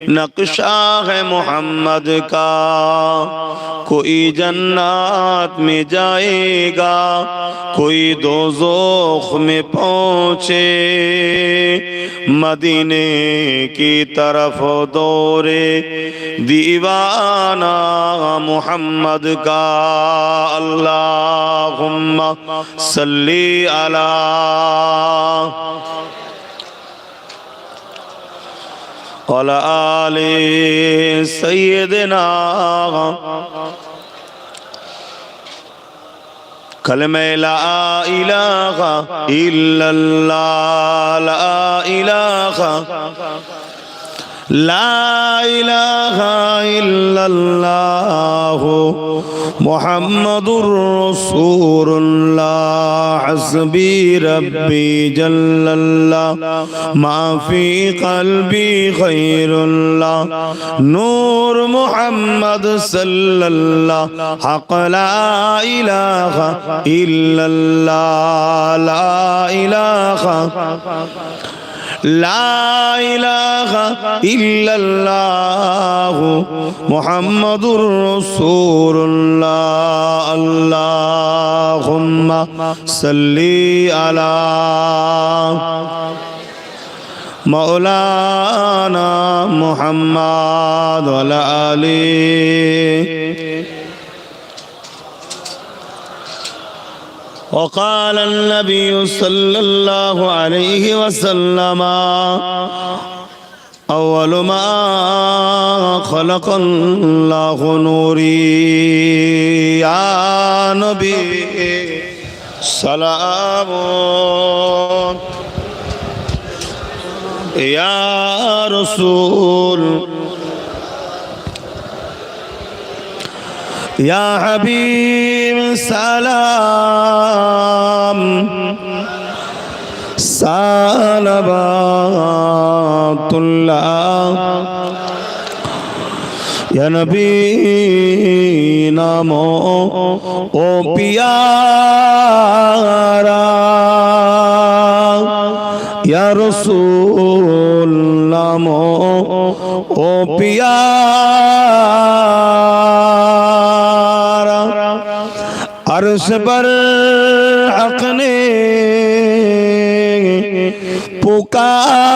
نقشہ ہے محمد کا کوئی جنات میں جائے گا، کوئی دوزخ میں پہنچے۔ مدینے کی طرف دورے، دیوانہ محمد کا۔ اللہم صلی علی وعلى آل سيدنا كلمة لا إله إلا الله لا إله لا إله إلا الله মোহাম্মদুর রসুল্লাহ হসবি রব্বি জল্লাল্লাহ। মাফি কলবি খৈরুল্লাহ নূর মোহাম্মদ সাল্লাল্লাহ। হক লা ইলাহা ইল্লাল্লাহ। লা ইলাহা لا إله إلا الله محمد رسول الله. اللهم صل على مولانا محمد وعلى آله. وقال النبي صلى الله عليه وسلم أول ما خلق الله نوري يا نبي سلام. يا رسول ইয়া হাবিব সালাম। সালাবাতুল্লাহ ইয়া নবী নাম। ও পিয়ারা। ইয়া রসুল নাম। ও পিয়া अर्श पर हक ने पुकारा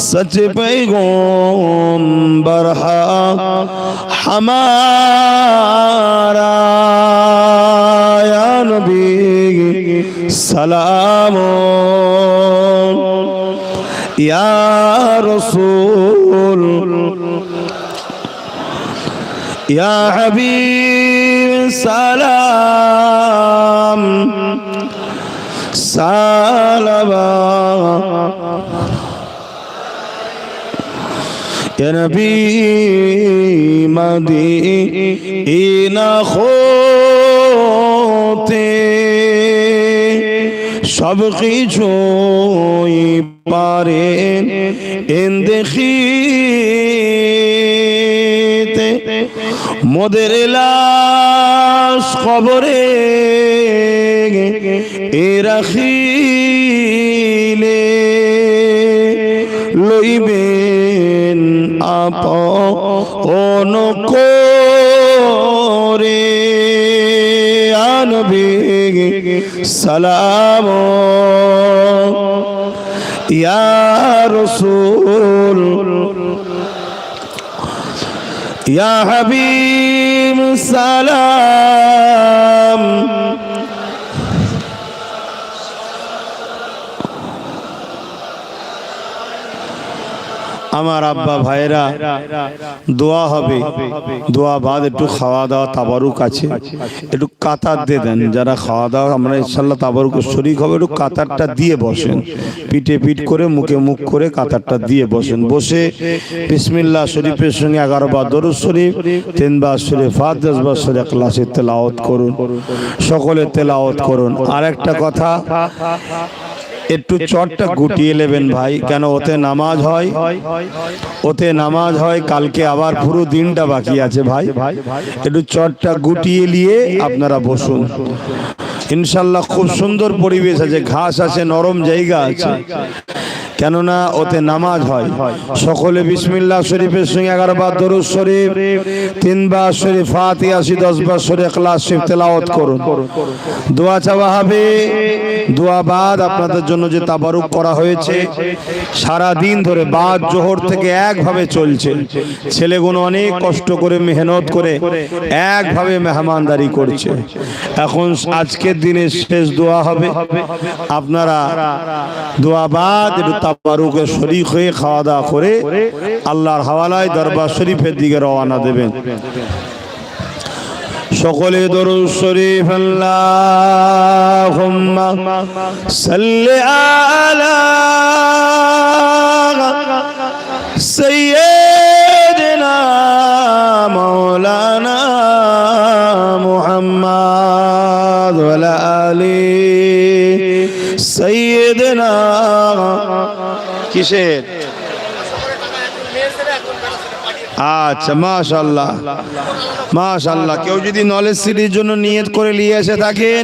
सच पैगोम बरहा हमारा या नबी सलाम या रसूल ইয়া হাবিব সালাম। সালাবা يا نبي مدينة خوتي সব কিছুই পারেন এন দেখি মোদের লাশ খবরে এ রাখিলে লইবেন আপন করে। আনবি সালাম। ইয়া রসুল ইয়া হাবিব সালাম। আমার আব্বা ভাইরা দোয়া হবে। দোয়া বাদ একটু খাওয়া দাওয়া, তাবারুক আছে। একটু কাতার দিয়ে দেন, যারা খাওয়া দাওয়া, আমরা ইনশাল্লাহ তাবারুক শরিক হবে, একটু কাতারটা দিয়ে বসেন। পিঠে পিঠ করে, মুখে মুখ করে কাতারটা দিয়ে বসেন। বসে বিসমিল্লাহ শরীফের সঙ্গে এগারো বার দরুদ শরীফ তিনবার শরীফ ফাত, দশ বার শরীফ ক্লাসে তেলাওয়াত করুন। সকলে তেলাওয়াত করুন। আর একটা কথা একটু চটটা গুটিয়ে নেবেন ভাই কেন ওতে নামাজ হয়? ওতে নামাজ হয় কালকে আবার পুরো দিনটা বাকি আছে ভাই। একটু চটটা গুটিয়ে নিয়ে আপনারা বসুন। ইনশাল্লাহ খুব সুন্দর পরিবেশ আছে ঘাস আছে নরম জায়গা আছে। কেননা ওতে নামাজ হয়। সকলে বিসমিল্লা শরীফের সঙ্গে এগারো বার দরুদ শরীফ তিনবার শরীফ ফাতিহাসি দশ বার শরীফ ক্লাস শরীফ তেলাওয়াত করুন। দোয়া চাওয়া হবে। দোয়া বাদ আপনাদের জন্য যে তাবারুক করা হয়েছে সারা দিন ধরে বাদ জোহর থেকে একভাবে চলছে। ছেলেগুলো অনেক কষ্ট করে, মেহনত করে, একভাবে মেহমানদারি করছে। এখন আজকের দিনে শেষ দোয়া হবে। আপনারা দোয়া বাদ, একটু তাবারুকে শরীফ হয়ে খাওয়া দাওয়া করে আল্লাহর হাওয়ালায় দরবার শরীফের দিকে রওনা দেবেন। সকলে দরুদ শরীফ, আল্লাহুম্মা সাল্লি আলা সাইয়্যিদিনা মাওলানা মুহাম্মদ ওয়া আলি সাইয়্যিদিনা কিসের? আচ্ছা মাশাল্লাহ মাশাল্লাহ কেউ যদি নলেজ সিটির জন্য নিয়ত করে নিয়ে এসে থাকেন,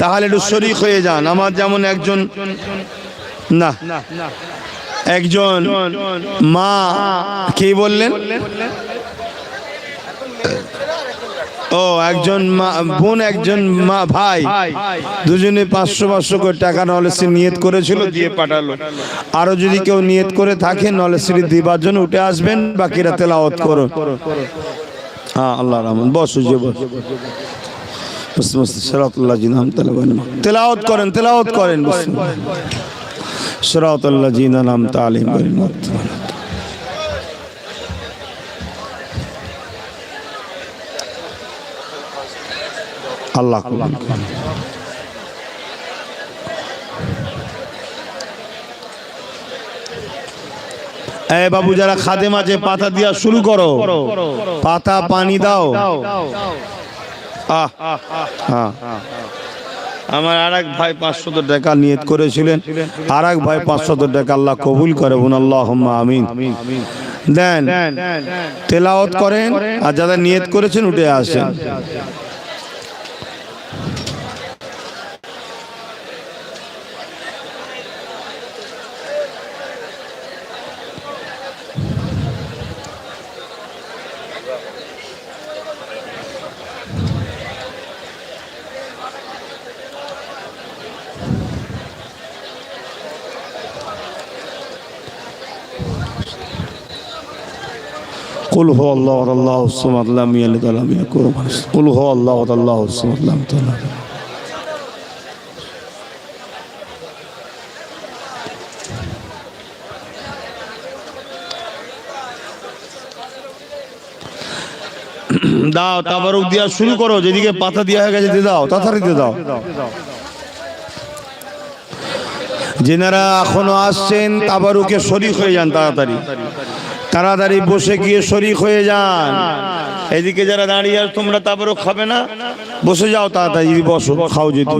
তাহলে একটু শরিক হয়ে যান। আমার যেমন একজন, না, একজন মা, কে বললেন? ও, একজন মা, বোন, একজন মা, ভাই। দুজনে পাঁচশো পাঁচশো করে টাকা নলেজ নিয়ত করেছিল, দিয়ে পাঠালো। আরও যদি কেউ নিয়ত করে থাকে, নলেজ দিবার জন্য উঠে আসবেন, বাকিরা তেলাওয়াত করো। হ্যাঁ আল্লাহ রহমান বসো বস। তেলাওয়াত করেন তেলাওয়াত করেন। সরাতুল্লাহ জি নাম তালিম আল্লাহ এ বাবু যারা খাদে মাঝে পাতা দিয়া শুরু করো। পাতা পানি দাও। আমার আর এক ভাই পাঁচশত টাকা নিয়ত করেছিলেন। আর এক ভাই পাঁচশত টাকা আল্লাহ কবুল করে বোন আল্লাহ আমিন। দেন। তেলাওয়াত করেন আর যারা নিয়ত করেছেন উঠে আসেন। কুল হো আল্লাহ আল্লাহ সুমাদলাম ইয়ালি তালাম ইয়া করো কুল হো আল্লাহ আল্লাহ সুমাদলাম তালাম দাও, তাবারুক দিয়া শুরু করো, যেদিকে পাতা দিয়া হয়ে গেছে, দিয়ে দাও তাড়াতাড়িতে দাও। যেনারা এখনও আসছেন, তাবারুকে শরিক হয়ে যান তাড়াতাড়ি। তাড়াতাড়ি বসে গিয়ে শরিক হয়ে যান। এদিকে যারা দাঁড়িয়ে আস তোমরা তারপরে খাবে না। বসে যাও তাড়াতাড়ি বসো, খাও যদি।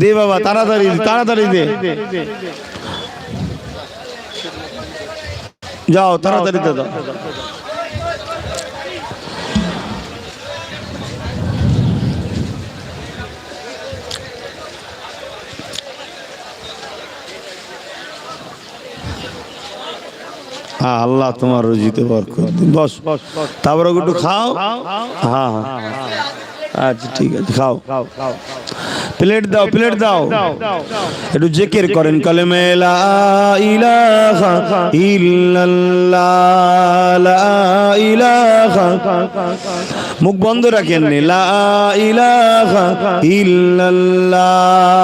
দে বাবা, তাড়াতাড়ি তাড়াতাড়ি দে। যাও, তাড়াতাড়ি দে হ্যাঁ আল্লাহ তোমার রুজিতে বরকত দিন। বস, তারপরে একটু খাও। হ্যাঁ হ্যাঁ আচ্ছা ঠিক আছে, খাও। প্লেট দাও প্লেট দাও। একটু জেকের করেন, কলেমে লা ইলাহা ইল্লাল্লাহ, লা ইলাহা। মুখ বন্ধ রাখেন। লা ইলাহা ইল্লাল্লাহ।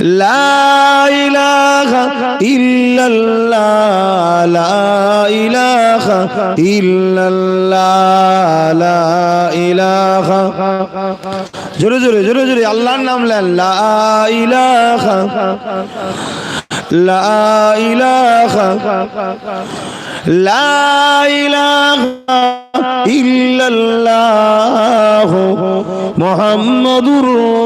لا إله إلا الله لا إله إلا الله لا إله জোরে জোরে জোরে জোরে আল্লাহর নাম লেন লা ইলাহা লা ইলাহা লা ইলাহা ইল্লাল্লাহ মুহাম্মাদুর রাসূলুল্লাহ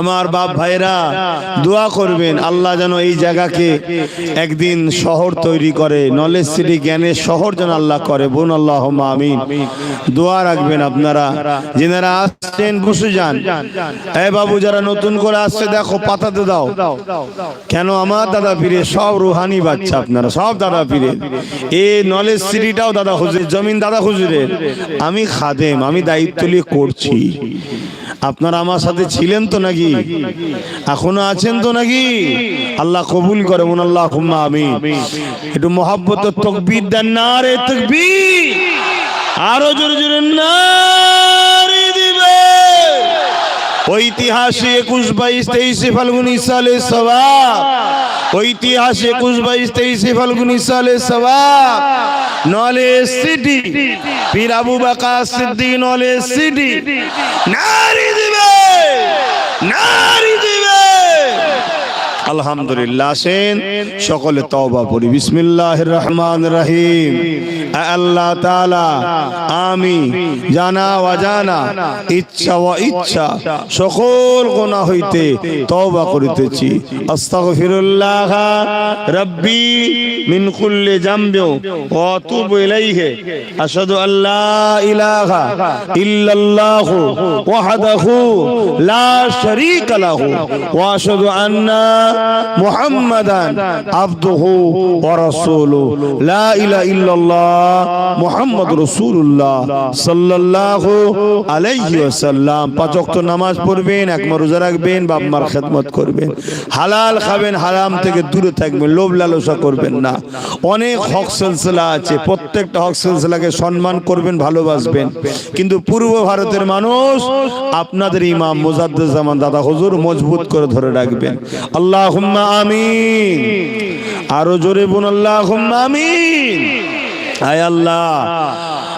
আমার বাপ ভাইরা দোয়া করবেন, আল্লাহ যেন এই জায়গাকে একদিন শহর তৈরি করে নলেজ সিটি জ্ঞানের শহর যেন আল্লাহ করে। বোন আল্লাহ আমিন। দোয়া রাখবেন আপনারা। যেনারা আসছেন, বসে যান। এ বাবু, যারা নতুন করে আসছে, দেখো, পাতাতে দাও। কেন আমার দাদা পীরে সব রুহানি বাচ্চা আপনারা, সব দাদা পীরে। এই নলেজ সিটিটাও দাদা হুজুরের জমিন দাদা হুজুরের। আমি খাদেম, আমি দায়িত্ব নিয়ে করছি। আপনারা আমার সাথে ছিলেন তো নাকি? এখনও আছেন তো নাকি? আল্লাহ কবুল করে মন আল্লাহ আমি একটু মহাব্বত, তকবীর দেন না রে তকবীর। আরও জোরে জোরে না ঐতিহাসিক একুশ বাইশ তেইশে ফাল্গুনি সালে সবাব। ঐতিহাসিক একুশ বাইশ তেইশে ফাল্গুনি সালে সবাব। নলে সিটি, পীর আবু বাকা সিদ্দিক নলে সিটি। নারী নারী দিবে। আলহামদুলিল্লাহ আসেন। সকলে তওবা পড়ি বিসমিল্লাহির রহমানির রহিম। আল্লাহ তালা আমি জানা, অজানা, ইচ্ছা ও ইচ্ছা সকল গুনাহ হইতে তওবা করিতেছি। আস্তাগফিরুল্লাহ রাব্বি মিন কুল্লি জামবি ওয়া আতুবু ইলাইহি। আশহাদু আল্লা ইলাহা ইল্লাল্লাহ ওয়াহদাহু লা শারীকা লাহু ওয়া আশহাদু আন্না মুহাম্মাদান আবদুহু ওয়া রাসূলুহু। লা ইলাহা ইল্লাল্লাহ মুহাম্মাদুর রাসূলুল্লাহ সাল্লাল্লাহু আলাইহি ওয়াসাল্লাম। পাঁচ ওয়াক্ত নামাজ পড়বেন, এক রোজা রাখবেন, বাপ মার খেদমত করবেন। হালাল খাবেন, হারাম থেকে দূরে থাকবেন, লোভ লালসা করবেন না। অনেক হক সিলসিলা আছে, প্রত্যেকটা হক সিলসিলাকে সম্মান করবেন, ভালোবাসবেন। কিন্তু পূর্ব ভারতের মানুষ আপনাদের ইমাম মুজাদ্দিদ জামান দাদা হুজুর মজবুত করে ধরে রাখবেন। আল্লাহুম্মা আমিন। আরও জোরে বলুন, আল্লাহুম্মা আমিন। আয় আল্লাহ,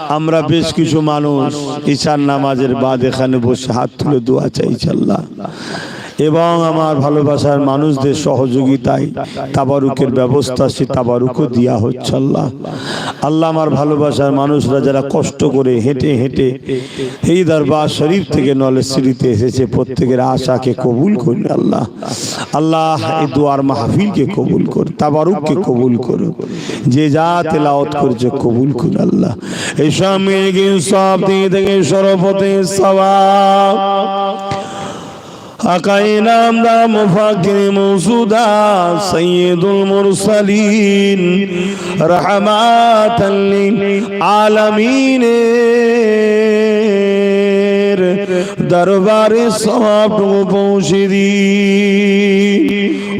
আমরা বেশ কিছু মানুষ ঈশান নামাজের বাদ এখানে বসে হাত তুলে দোয়া চাইছি আল্লাহ এবং আমার ভালোবাসার মানুষদের সহযোগিতায় তাবারুকের ব্যবস্থা সে তাবারুকও দেওয়া হচ্ছে আল্লাহ। আল্লাহ আমার ভালোবাসার মানুষরা যারা কষ্ট করে হেঁটে হেঁটে এই দরবার শরীফ থেকে নলেজ সিঁড়িতে এসেছে, প্রত্যেকের আশাকে কবুল করুন আল্লাহ। আল্লাহ এই দুয়ার মাহফিলকে কবুল কর তাবারুককে কবুল করো যে যা তেলাওত করছে কবুল করুন আল্লাহ। এই সব থেকে সরপতে সবাব আকাই নাম দাম ফাকির মৌসুদা সৈয়দুল মুরসালিন রহমাতাল আলামিন দরবারে সব পৌঁছে দি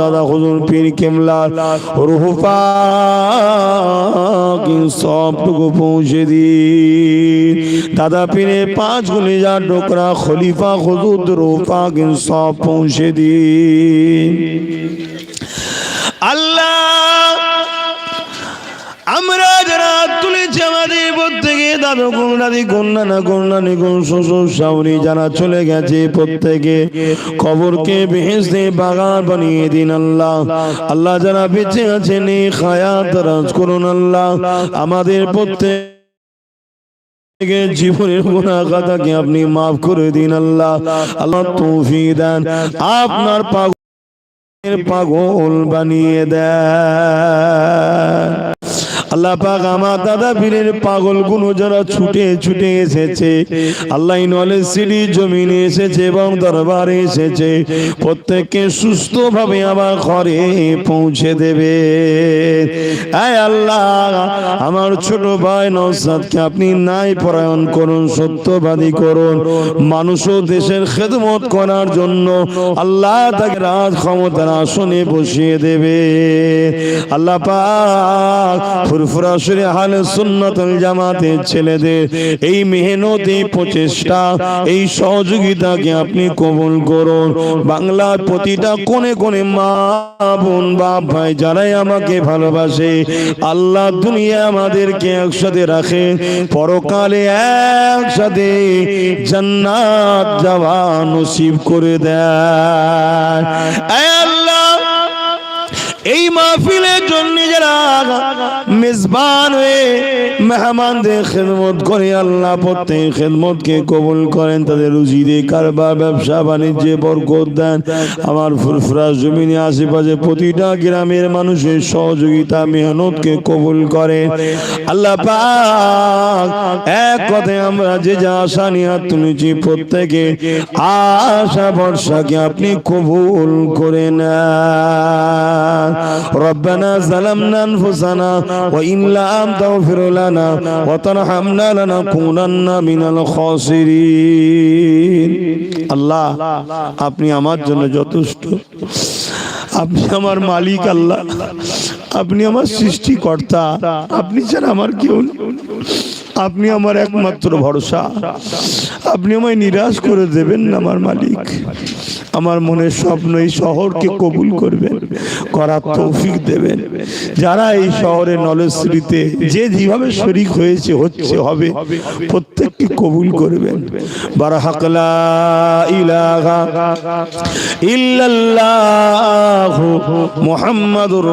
দাদা হুজুর, পীর কেমলা রুহপা সবটুকু পৌঁছে দিন। দাদা পীরে পাঁচ গুলি যা ডোকরা, খলিফা হুজুর রুহপা সব পৌঁছে দিন। আল্লাহ, আমরা যারা তুলেছি আমাদের প্রত্যেকে দাদু গুণ দাদি গুণ নানা গুণ গুণ শ্বশুর শাশুড়ি যারা চলে গেছে প্রত্যেকে। কবরকে বেহেস্তে বাগান বানিয়ে দিন আল্লাহ। আল্লাহ যারা বেঁচে আছেন, এই খায়াত রাজ করুন আল্লাহ। আমাদের প্রত্যেক জীবনের গুণাগাতাকে আপনি মাফ করে দিন আল্লাহ। আল্লাহ তৌফিক দেন। আপনার পাগল পাগল বানিয়ে দেন। আল্লাহ পাক আমার দাদা পীরের পাগলগুলো যারা ছুটে ছুটে এসেছে, আল্লাহ নলেজ সিটি জমিনে এসেছে এবং দরবারে এসেছে, প্রত্যেককে সুস্থ ভাবে আমার ঘরে পৌঁছে দেবে। আয় আল্লাহ, আমার ছোট ভাই নসাদকে আপনি নাই পরায়ণ করুন, সত্যবাদী করুন মানুষ ও দেশের খেদমত করার জন্য আল্লাহ তাকে রাজ ক্ষমতার আসনে বসিয়ে দেবে। আল্লাহ পাক এই মেহনতি প্রচেষ্টা, এই সহযোগিতাকে আপনি কবুল করুন। বাংলার প্রতিটা কোণে কোণে মা বোন, বাপ ভাই যারাই আমাকে ভালোবাসে, আল্লাহ দুনিয়া আমাদেরকে একসাথে রাখে, পরকালে একসাথে জান্নাত যাওয়া নসিব করে দেয়। আল্লাহ! মাহফিলের জন্য যারা মেজবান হয়ে মেহমানদের খেদমত করে, আল্লাহ প্রত্যেক খেদমতকে কবুল করেন, তাদের রুজিরে কারবার, ব্যবসা, বাণিজ্যে বরকত দেন। আমার ফুরফুরা জমিনে, আশেপাশে প্রতিটা গ্রামের মানুষের সহযোগিতা, মেহনতকে কবুল করেন। আল্লাহ পাক এক কথায় আমরা যে যা আশা নিয়ে তুলেছি, প্রত্যেকে আশা ভরসাকে আপনি কবুল করে নেন। ربنا ظلمنا انفسنا وان لم تغفر لنا وترحمنا لنكونن من الخاسرين আল্লাহ আপনি আমার জন্য যথেষ্ট আপনি আমার মালিক আল্লাহ আপনি আমার সৃষ্টিকর্তা আপনি ছাড়া আমার কেউ নেই। আপনি আমার একমাত্র ভরসা। আপনি আমায় নিরাশ করে দেবেন না, আমার মালিক। আমার মনের স্বপ্ন এই শহরকে কবুল করবেন করার তৌফিক দেবেন। যারা এই শহরে নলেজশ্রীতে যে যেভাবে শরিক হয়েছে, হচ্ছে, হবে, প্রত্যেককে কবুল করবেন। বারাহাকলা ইলাহা ইল্লাল্লাহ মুহাম্মাদুর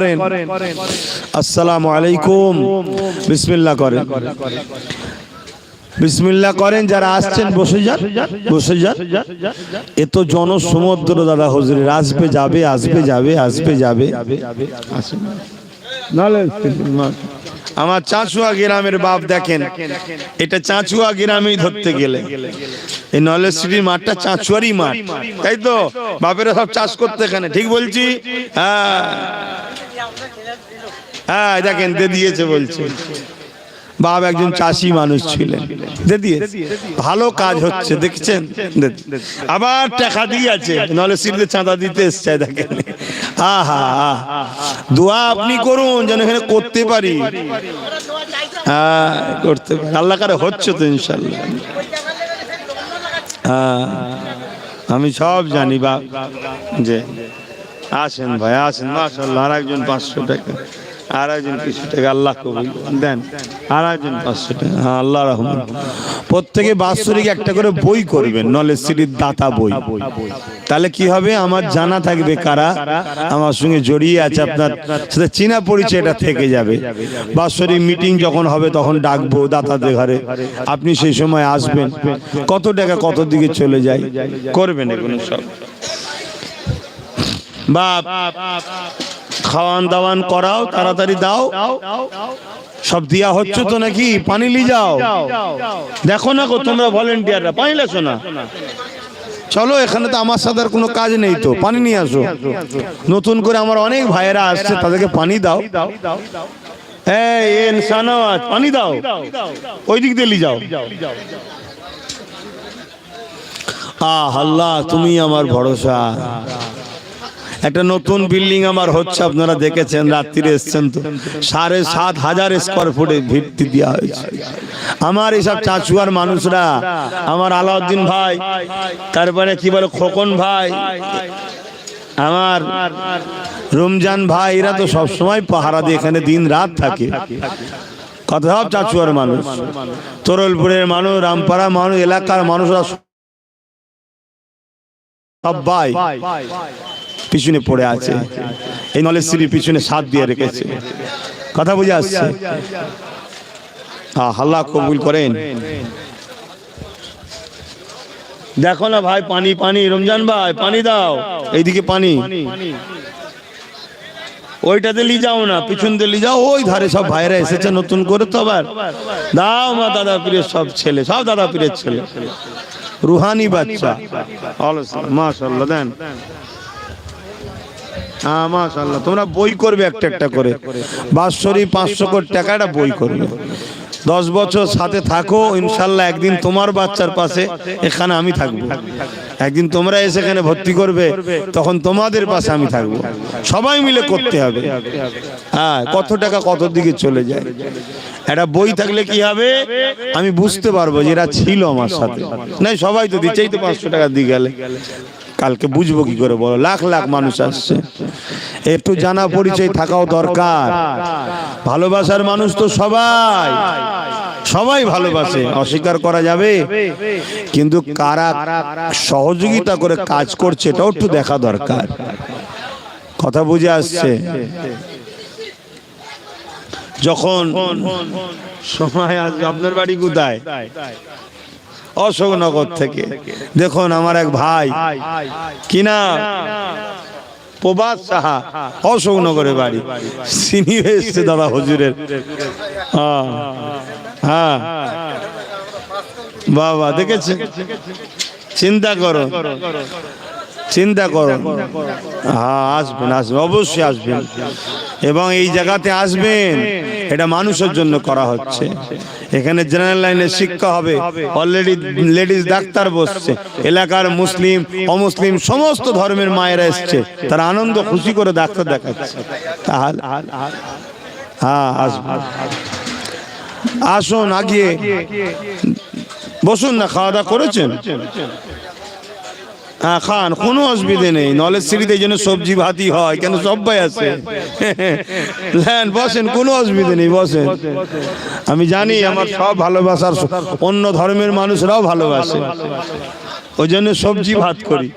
করেন। আসসালামু আলাইকুম। বিসমিল্লাহ করেন। বিসমিল্লাহ করেন, যারা আসছেন, বসে যান বসে যান। এ জনসমুদ্র দাদা হুজুরের আসবে, যাবে আসবে যাবে আসবে, যাবে। আমার চাঁচুয়া গ্রামের বাপ দেখেন, এটা চাঁচুয়া গ্রামেই ধরতে গেলে। এই নলেজ সিটির মাঠটা চাঁচুয়ারই মাঠ, তাই তো? বাপেরা সব চাষ করতে এখানে, ঠিক বলছি? হ্যাঁ। হ্যাঁ দেখেন, দে দিয়েছে বলছে। বাপ একজন চাষি মানুষ ছিলেন। ভালো কাজ হচ্ছে, দেখছেন? আবার টাকা দিয়ে আছে নলে সিটে চাঁদা দিতে এসছে, দেখেন। হা হা হা। দোয়া আপনি করুন, যেন এখানে করতে পারি। হ্যাঁ করতে পারি। আল্লাহ কারে হচ্ছে তো ইনশাল্লাহ হ্যাঁ আমি সব জানি, বাপ। যে, আসেন ভাই, আসেন মাসাল্লাহ আর একজন পাঁচশো টাকা। আর কিছু টাকা আল্লাহ কবুল দেন আর পাঁচশো টাকা। হ্যাঁ আল্লাহ রহমান প্রত্যেকে বাৎসরিক একটা করে বই করবেন নলেজ সিটির দাতা বই। তাহলে কি হবে? আমার জানা থাকবে কারা? আমার সঙ্গে জড়িয়ে আছে আপনার সাথে চীনা পরিচয়টা থেকে যাবে। বাৎসরিক মিটিং যখন হবে, তখন ডাকবো দাতাদের ঘরে। আপনি সেই সময় আসবেন। কত টাকা কত দিকে চলে যায়? করবেন এগুলো সব। বাপ। খাওয়ান দাওয়ান করাও, তাড়াতাড়ি দাও। সব দিয়া হচ্ছে তো নাকি? পানি লি যাও। দেখো না গো তোমরা ভলেন্টিয়াররা, পানি লেছো না? চলো, এখানে তো আমার সাথে কোনো কাজ নেই তো। পানি নিয়ে আসো। নতুন করে আমার অনেক ভাইয়েরা আসছে, তাদেরকে পানি দাও। ইনসানাওয়াত পানি দাও। ওই দিক দিয়ে যাও। আহ, আল্লাহ, তুমি আমার ভরসা। একটা নতুন বিল্ডিং আমার হচ্ছে, আপনারা দেখেছেন, রাত্রিরে এসছেন তো। সাড়ে সাত হাজার স্কোয়ার ফুটে ভিত্তি দেওয়া হয়েছে। আমার এইসব চাচুয়ার মানুষরা, আমার আলাউদ্দিন ভাই, তারপরে কি বলে, খোকন ভাই, আমার রমজান ভাই, এরা তো সবসময় পাহারা দিয়ে এখানে দিন রাত থাকে। কথা সব চাচুয়ার মানুষ। তরলপুরের মানুষ, রামপাড়া মানুষ, এলাকার মানুষরা সবাই। পিছনে পড়ে আছে। এই নলেজ সিটির পিছনে সাথ দিয়ে রেখেছে। কথা বুঝে আসছে? আহ, আল্লাহ কবুল করেন। দেখো না ভাই পানি পানি রমজান ভাই পানি দাও। এইদিকে পানি। ওইটাতে লি যাও না পিছন দিয়ে লি যাও। ওই ধারে সব ভাইরা এসেছে নতুন করে তো আবার। দাও মা দাদা পীরের সব ছেলে সব দাদা পীরের ছেলে। রুহানি বাচ্চা। মাশাল্লাহ দেন। হ্যাঁ মাশাল্লাহ তোমরা বই করবে একটা একটা করে। বাৎসরিক পাঁচশো কোটি টাকাটা বই করবে। দশ বছর সাথে থাকো ইনশাল্লাহ একদিন তোমার বাচ্চার পাশে এখানে আমি থাকব। একদিন তোমরা এসে এখানে ভর্তি করবে, তখন তোমাদের পাশে আমি থাকব। সবাই মিলে করতে হবে। হ্যাঁ কত টাকা কত দিকে চলে যায়। একটা বই থাকলে কি হবে? আমি বুঝতে পারব যে এরা ছিল আমার সাথে। নাই, সবাই তো দিচ্ছেই তো পাঁচশো টাকা দিয়ে গেলে। কালকে বুঝব কি করে বলো? লাখ লাখ মানুষ আসছে। একটু জানা পরিচয় থাকাও দরকার। ভালোবাসার মানুষ তো সবাই। সবাই ভালোবাসে অস্বীকার করা যাবে। কিন্তু কারা সহযোগিতা করে কাজ করছে এটাও একটু দেখা দরকার। কথা বুঝে আসছে। যখন সময় আসবে আপনার বাড়ি কোথায়? অশোকনগর থেকে। দেখুন আমার এক ভাই। কিনা প্রবাস সাহা, অশোকনগরের বাড়ি। সিনি এসছে দাদা হুজুরের। হ্যাঁ হ্যাঁ। বাবা দেখেছে চিন্তা করো চিন্তা করো হ্যাঁ আসবেন আসবেন, অবশ্যই আসবেন। এবং এই জায়গাতে আসবেন। এটা মানুষের জন্য করা হচ্ছে। এখানে জেনারেল লাইনে শিক্ষা হবে। অলরেডি লেডিস ডাক্তার বসছে। এলাকার মুসলিম, অমুসলিম, সমস্ত ধর্মের মায়েরা এসছে। তারা আনন্দ, খুশি করে ডাক্তার দেখাচ্ছে। তাহলে হ্যাঁ আসবেন আসুন, আগিয়ে। বসুন না, খাওয়া দাওয়া করেছেন? হ্যাঁ খান, কোনো অসুবিধে নেই। নলেজ সিটিতে যেন সবজি ভাতি হয়, কেন সবাই আছে। নেন বসেন, কোনো অসুবিধে নেই, বসেন। আমি জানি আমার সব ভালোবাসার অন্য ধর্মের মানুষরাও ভালোবাসে। ওই জন্য সবজি, ভাত করি।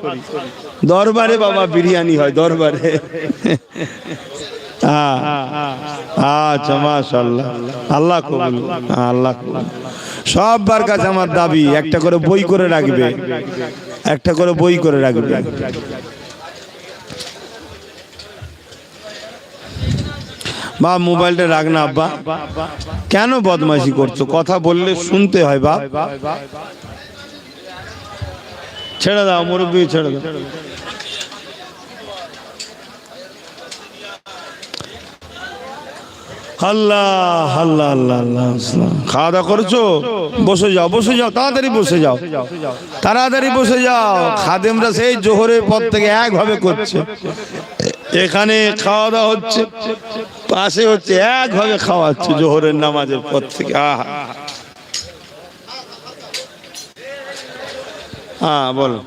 দরবারে বাবা বিরিয়ানি হয়, দরবারে। আচ্ছা মাশাল্লাহ আল্লাহ কবুল, আল্লাহ সববার কাছে আমার দাবি, একটা করে বই করে রাখবে। একটা করে বই করে রাখবে। বা মোবাইলটা রাখ না আব্বা। কেন বদমাইশি করছ? কথা বললে শুনতে হয় বা ছেড়ে দাও মুরব্বী ছেড়ে দাও। আল্লাহ আল্লাহ আল্লাহ আল্লাহ। খাওয়া দাওয়া করেছ? বসে যাও বসে যাও, তাড়াতাড়ি বসে যাও। তাড়াতাড়ি বসে যাও। খাদেমরা সেই জোহরের পর থেকে একভাবে করছে। এখানে খাওয়া দাওয়া হচ্ছে, পাশে হচ্ছে, একভাবে খাওয়াচ্ছে জোহরের নামাজের পর থেকে। আহা। হ্যাঁ বলো।